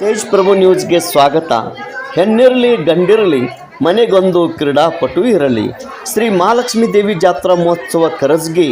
ತೇಜ್ ಪ್ರಭು ನ್ಯೂಸ್ಗೆ ಸ್ವಾಗತ. ಹೆಣ್ಣಿರಲಿ, ಗಂಡಿರಲಿ, ಮನೆಗೊಂದು ಕ್ರೀಡಾಪಟು ಇರಲಿ. ಶ್ರೀ ಮಹಾಲಕ್ಷ್ಮಿ ದೇವಿ ಜಾತ್ರಾ ಮಹೋತ್ಸವ ಕರಜ್ಗಿ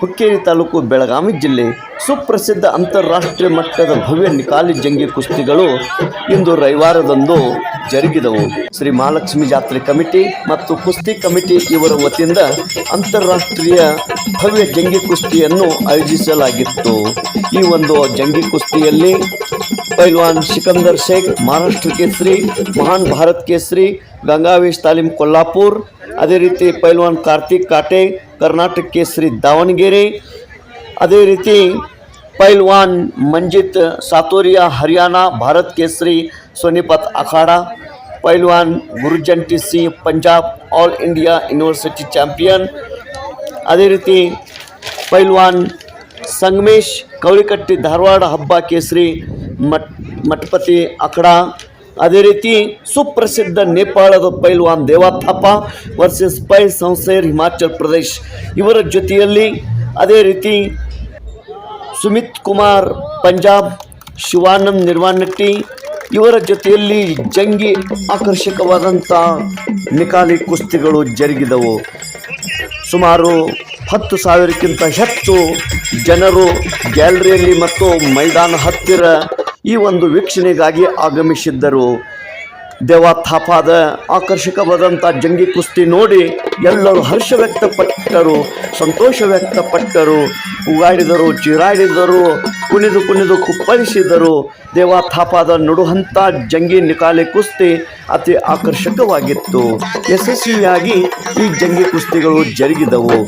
ಹುಕ್ಕೇರಿ ತಾಲೂಕು ಬೆಳಗಾವಿ ಜಿಲ್ಲೆ ಸುಪ್ರಸಿದ್ಧ ಅಂತಾರಾಷ್ಟ್ರೀಯ ಮಟ್ಟದ ಭವ್ಯ ನಿಕಾಲಿ ಜಂಗಿ ಕುಸ್ತಿಗಳು ಇಂದು ರವಿವಾರದಂದು ಜರುಗಿದವು. ಶ್ರೀ ಮಹಾಲಕ್ಷ್ಮಿ ಜಾತ್ರೆ ಕಮಿಟಿ ಮತ್ತು ಕುಸ್ತಿ ಕಮಿಟಿ ಇವರ ವತಿಯಿಂದ ಅಂತಾರಾಷ್ಟ್ರೀಯ ಭವ್ಯ ಜಂಗಿ ಕುಸ್ತಿಯನ್ನು ಆಯೋಜಿಸಲಾಗಿತ್ತು. ಈ ಒಂದು ಜಂಗಿ ಕುಸ್ತಿಯಲ್ಲಿ ಪೈಲ್ವಾನ್ ಸಿಕಂದರ್ ಶೇಖ್ ಮಹಾರಾಷ್ಟ್ರ ಕೇಸರಿ ಮಹಾನ್ ಭಾರತ್ ಕೇಸರಿ ಗಂಗಾವೇಶ್ ತಾಲೀಮ್ ಕೊಲ್ಲಾಪುರ್ ಅದೇ ರೀತಿ ಪೈಲ್ವಾನ್ ಕಾರ್ತಿಕ್ ಕಾಟೆ ಕರ್ನಾಟಕ ಕೇಸರಿ ದಾವಣಗೆರೆ ಅದೇ ರೀತಿ ಪೈಲ್ವಾನ್ ಮಂಜಿತ್ ಸಾತೋರಿಯಾ ಹರಿಯಾಣ ಭಾರತ್ ಕೇಸರಿ ಸೋನಿಪತ್ ಅಖಾಡಾ ಪೈಲ್ವಾನ್ ಗುರುಜಂಟಿ C Punjab all India university champion ಅದೇ ರೀತಿ ಪೈಲ್ವಾನ್ ಸಂಗಮೇಶ್ ಕವಳಿಕಟ್ಟಿ ಧಾರವಾಡ ಹಬ್ಬ ಕೇಸರಿ ಮಟ್ ಮಠಪತಿ ಅಖಡ, ಅದೇ ರೀತಿ ಸುಪ್ರಸಿದ್ಧ ನೇಪಾಳದ ಪೈಲ್ವಾನ್ ದೇವಾಥಾಪ ವರ್ಸಸ್ ಪೈ ಸಂಸೇರ್ ಹಿಮಾಚಲ್ ಪ್ರದೇಶ್. ಇವರ ಜೊತೆಯಲ್ಲಿ ಅದೇ ರೀತಿ ಸುಮಿತ್ ಕುಮಾರ್ ಪಂಜಾಬ್, ಶಿವಾನಂದ್ ನಿರ್ವಾಣಟ್ಟಿ ಇವರ ಜೊತೆಯಲ್ಲಿ ಜಂಗಿ ಆಕರ್ಷಕವಾದಂಥ ನಿಕಾಲಿ ಕುಸ್ತಿಗಳು ಜರುಗಿದವು. ಸುಮಾರು ಹತ್ತು ಸಾವಿರಕ್ಕಿಂತ ಹೆಚ್ಚು ಜನರು ಗ್ಯಾಲರಿಯಲ್ಲಿ ಮತ್ತು ಮೈದಾನ ಹತ್ತಿರ ಈ ಒಂದು ವೀಕ್ಷಣೆಗಾಗಿ ಆಗಮಿಸಿದ್ದರು. ದೇವಾಥಾಪಾದ ಆಕರ್ಷಕವಾದಂಥ ಜಂಗಿ ಕುಸ್ತಿ ನೋಡಿ ಎಲ್ಲರೂ ಹರ್ಷ ವ್ಯಕ್ತಪಟ್ಟರು, ಸಂತೋಷ ವ್ಯಕ್ತಪಟ್ಟರು. ಉಗಾಡಿದರು, ಚೀರಾಡಿದರು, ಕುಣಿದು ಕುಣಿದು ಕುಪ್ಪಳಿಸಿದರು ದೇವಾಥಾಪಾದ ನಡುಹಂತ ಜಂಗಿ ನಿಕಾಲಿ ಕುಸ್ತಿ ಅತಿ ಆಕರ್ಷಕವಾಗಿತ್ತು. ಯಶಸ್ವಿಯಾಗಿ ಈ ಜಂಗಿ ಕುಸ್ತಿಗಳು ಜರುಗಿದವು.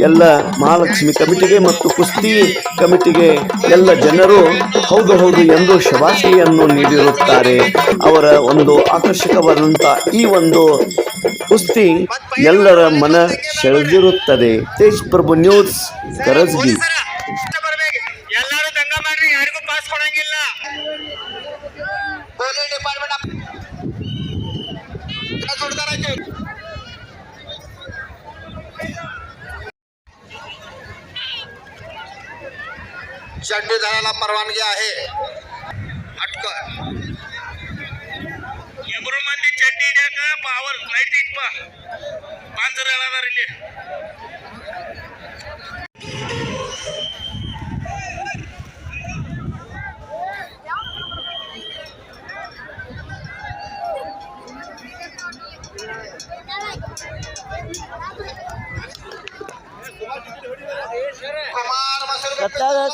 ಎಲ್ಲ ಮಹಾಲಕ್ಷ್ಮಿ ಕಮಿಟಿಗೆ ಮತ್ತು ಕುಸ್ತಿ ಕಮಿಟಿಗೆ ಎಲ್ಲ ಜನರು ಹೌದು ಹೌದು ಎಂದು ಶುಭಾಶಯನ್ನು ನೀಡಿರುತ್ತಾರೆ. ಅವರ ಒಂದು ಆಕರ್ಷಕವಾದಂಥ ಈ ಒಂದು ಕುಸ್ತಿ ಎಲ್ಲರ ಮನ ಸೆಳೆದಿರುತ್ತದೆ. ತೇಜ್ ಪ್ರಭು ನ್ಯೂಸ್ ಕರಸ್ಗಿ करायला परवानगी आहे. अटकं. हेब्रु मंदिर चॅंटीज आहे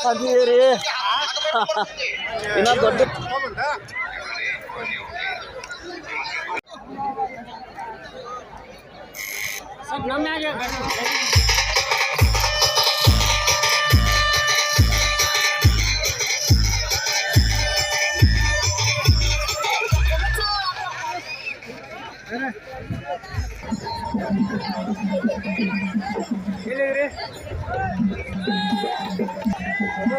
ಕತ್ತಾಗ ಕಾದಿರಿ ಇನ್ನ ದೊಡ್ಡ Thank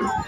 you.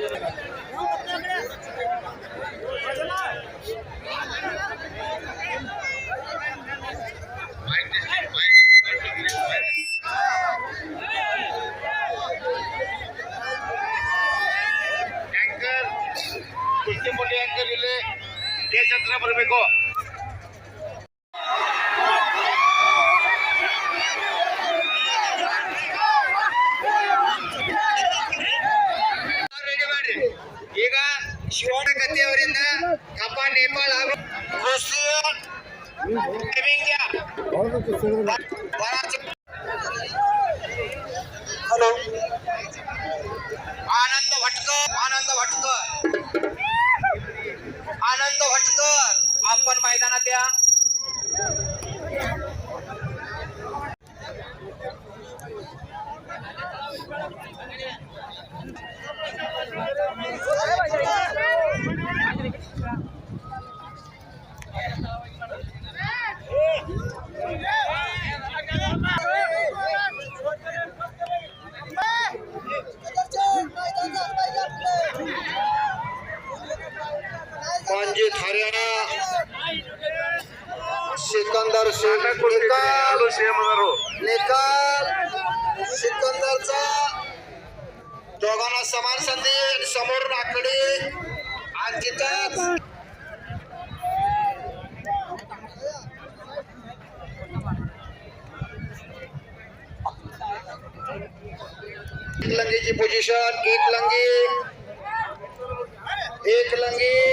Hello Anand Bhatkar Anand Bhatkar. Anand Bhatkar. आपण मैदानात या. मांजित हरियाणा सिकंदर शेख निकाल निकाल सिकंदरचा दोघांना समान संधी आणि समोर राखडी एक लंगीची पोझिशन एक लंगी. एक लंगी.